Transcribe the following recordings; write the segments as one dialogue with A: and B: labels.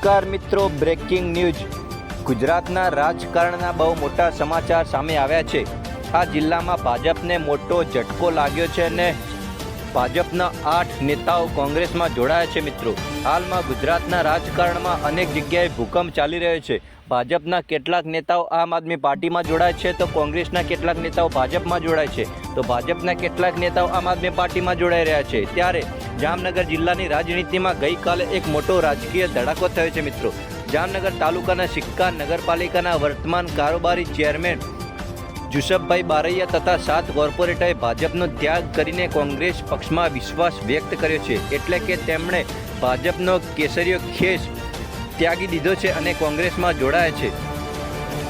A: નમસ્કાર મિત્રો breaking news ગુજરાતના રાજકારણના બહુ મોટા સમાચાર સામે આવ્યા છે. આ જિલ્લામાં ભાજપને મોટો ઝટકો લાગ્યો છે અને ભાજપના આઠ નેતાઓ કોંગ્રેસમાં જોડાયા છે મિત્રો. હાલમાં ગુજરાતના રાજકારણમાં અનેક જગ્યાએ ભૂકંપ ચાલી રહ્યો છે. ભાજપના કેટલાક નેતાઓ આમ આદમી પાર્ટીમાં જોડાય છે તો કોંગ્રેસના કેટલાક નેતાઓ ભાજપમાં જોડાય છે. તો ભાજપના કેટલાક નેતાઓ આમ આદમી પાર્ટીમાં જોડાઈ રહ્યા છે. ત્યારે જામનગર જિલ્લાની રાજનીતિમાં ગઈકાલે એક મોટો રાજકીય ધડાકો થયો છે મિત્રો. જામનગર તાલુકાના સિક્કા નગરપાલિકાના વર્તમાન કારોબારી ચેરમેન જુસફભાઈ બારૈયા તથા સાત કોર્પોરેટરે ભાજપનો ત્યાગ કરીને કોંગ્રેસ પક્ષમાં વિશ્વાસ વ્યક્ત કર્યો છે. એટલે કે તેમણે ભાજપનો કેસરીયો ખેસ ત્યાગી દીધો છે અને કોંગ્રેસમાં જોડાયા છે.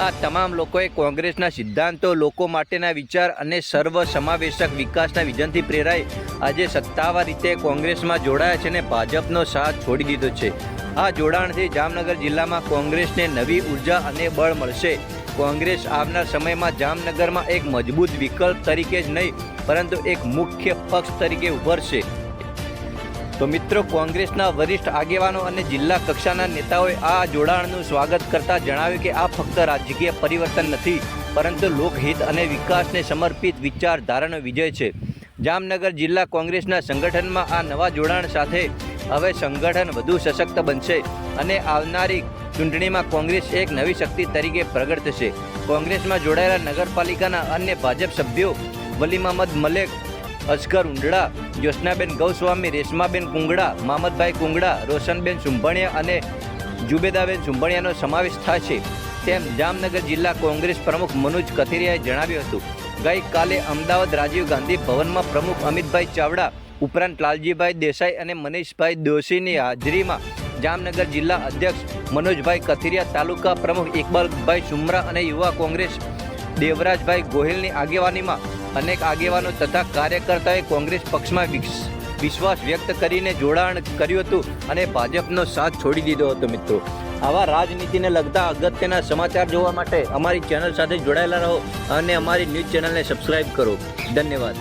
A: આ તમામ લોકોએ કોંગ્રેસના સિદ્ધાંતો, લોકો માટેના વિચાર અને સર્વ સમાવેશક વિકાસના વિઝનથી પ્રેરાઈ આજે સત્તાવાર રીતે કોંગ્રેસમાં જોડાયા છે અને ભાજપનો સાથ છોડી દીધો છે. આ જોડાણથી જામનગર જિલ્લામાં કોંગ્રેસને નવી ઊર્જા અને બળ મળશે. કોંગ્રેસ આવનાર સમયમાં જામનગરમાં એક મજબૂત વિકલ્પ તરીકે જ નહીં, પરંતુ એક મુખ્ય પક્ષ તરીકે ઉભરશે. તો મિત્રો, કોંગ્રેસના વરિષ્ઠ આગેવાનો અને જિલ્લા કક્ષાના નેતાઓએ આ જોડાણનું સ્વાગત કરતા જણાવ્યું કે આ ફક્ત રાજકીય પરિવર્તન નથી, પરંતુ લોકહિત અને વિકાસને સમર્પિત વિચારધારાનો વિજય છે. જામનગર જિલ્લા કોંગ્રેસના સંગઠનમાં આ નવા જોડાણ સાથે હવે સંગઠન વધુ સશક્ત બનશે અને આવનારી ચૂંટણીમાં કોંગ્રેસ એક નવી શક્તિ તરીકે પ્રગટ થશે કોંગ્રેસમાં જોડાયેલા નગરપાલિકાના અન્ય ભાજપ સભ્યો વલી મહમદ મલેક અસ્કર ઉંડડા જ્યોત્સનાબેન ગૌસ્વામી, રેશમાબેન કુંગડા મામદભાઈ કુંગડા રોશનબેન સુંભણિયા અને જુબેદાબેન સુંભણિયાનો સમાવેશ થાય છે. તેમ જામનગર જિલ્લા કોંગ્રેસ પ્રમુખ મનોજ કથિરિયાએ જણાવ્યું હતું. ગઈકાલે અમદાવાદ રાજીવ ગાંધી ભવનમાં પ્રમુખ અમિતભાઈ ચાવડા, ઉપરાંત લાલજીભાઈ દેસાઈ અને મનીષભાઈ દોશીની હાજરીમાં જામનગર જિલ્લા અધ્યક્ષ મનોજભાઈ કથિરિયા, તાલુકા પ્રમુખ ઇકબાલભાઈ સુમરા અને યુવા કોંગ્રેસ દેવરાજભાઈ ગોહિલની આગેવાનીમાં અનેક આગેવાનો તથા કાર્યકર્તાઓએ કોંગ્રેસ પક્ષમાં વિશ્વાસ વ્યક્ત કરીને જોડાણ કર્યું હતું અને ભાજપનો સાથ છોડી દીધો હતો, મિત્રો. આવા રાજનીતિને લગતા અગત્યના સમાચાર જોવા માટે અમારી ચેનલ સાથે જોડાયેલા રહો અને અમારી ન્યૂઝ ચેનલને સબસ્ક્રાઈબ કરો. ધન્યવાદ.